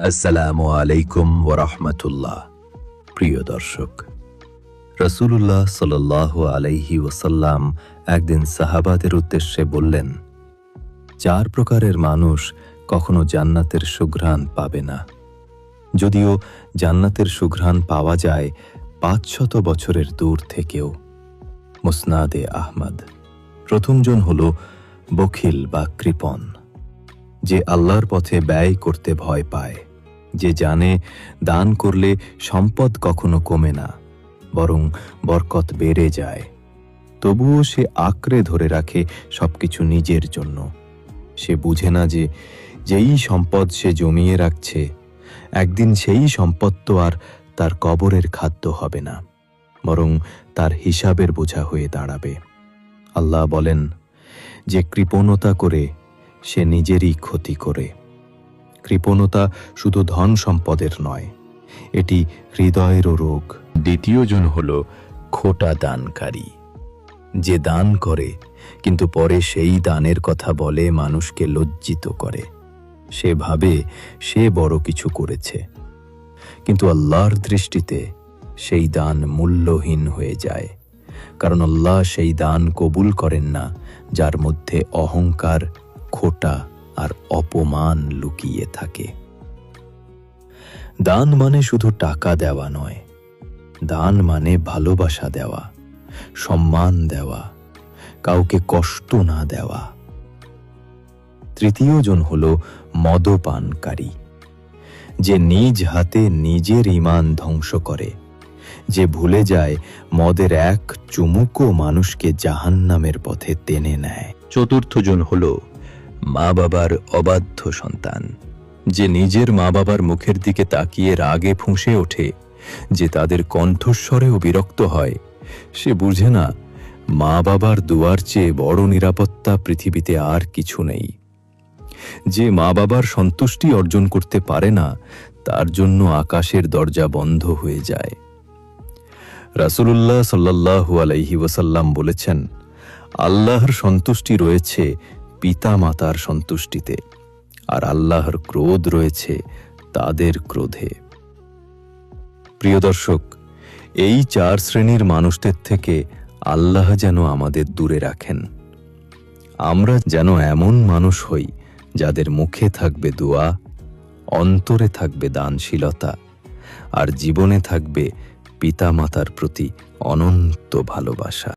আসসালামু আলাইকুম ওরহমতুল্লাহ প্রিয় দর্শক রসুল্লাহ সাল্লাহ আলাইহি ওসাল্লাম একদিন সাহাবাদের উদ্দেশ্যে বললেন, চার প্রকারের মানুষ কখনো জান্নাতের সুঘ্রাণ পাবে না। যদিও জান্নাতের সুঘ্রাণ পাওয়া যায় পাঁচশত বছরের দূর থেকেও। মুসনাদে আহমদ। প্রথমজন হল বখিল বা কৃপণ, যে আল্লাহর পথে ব্যয় করতে ভয় পায়। যে জানে দান করলে সম্পদ কখনো কমে না, বরং বরকত বেড়ে যায়। তবুও সে আঁকড়ে ধরে রাখে সবকিছু নিজের জন্য। সে বুঝে না যে যেই সম্পদ সে জমিয়ে রাখছে, একদিন সেই সম্পদ তো আর তার কবরের খাদ্য হবে না, বরং তার হিসাবের বোঝা হয়ে দাঁড়াবে। আল্লাহ বলেন, যে কৃপণতা করে, সে নিজেরই ক্ষতি করে। কৃপণতা শুধু ধন সম্পদের নয়, এটি হৃদয়েরও রোগ। দ্বিতীয়জন হল খোটা দানকারী। যে দান করে, কিন্তু পরে সেই দানের কথা বলে মানুষকে লজ্জিত করে। সে ভাবে সে বড় কিছু করেছে। কিন্তু আল্লাহর দৃষ্টিতে সেই দান মূল্যহীন হয়ে যায়। কারণ আল্লাহ সেই দান কবুল করেন না, যার মধ্যে অহংকার, খোটা আর অপমান লুকিয়ে থাকে। দান মানে শুধু টাকা দেওয়া নয়। দান মানে ভালোবাসা দেওয়া, সম্মান দেওয়া, কাউকে কষ্ট না দেওয়া। তৃতীয় জন হল মদপানকারী। যে নিজ হাতে নিজের ইমান ধ্বংস করে, যে ভুলে যায় মদের এক চুমুকও মানুষকে জাহান্নামের পথে টেনে নেয়। চতুর্থজন হল মা বাবার অবাধ্য সন্তান, যে নিজের মা বাবার মুখের দিকে তাকিয়ে রাগে ফুঁসে ওঠে, যে তাদের কণ্ঠস্বরেও বিরক্ত হয়, সে বুঝে না মা বাবার দুয়ার চেয়ে বড় নিরাপত্তা পৃথিবীতে আর কিছু নেই। যে মা বাবার সন্তুষ্টি অর্জন করতে পারে না, তার জন্য আকাশের দরজা বন্ধ হয়ে যায়। রাসূলুল্লাহ সাল্লাল্লাহু আলাইহি ওয়াসাল্লাম বলেছেন, আল্লাহর সন্তুষ্টি রয়েছে পিতা মাতার সন্তুষ্টিতে, আর আল্লাহর ক্রোধ রয়েছে তাদের ক্রোধে। প্রিয় দর্শক, এই চার শ্রেণির মানুষদের থেকে আল্লাহ যেন আমাদের দূরে রাখেন। আমরা যেন এমন মানুষ হই যাদের মুখে থাকবে দোয়া, অন্তরে থাকবে দানশীলতা, আর জীবনে থাকবে পিতামাতার প্রতি অনন্ত ভালোবাসা।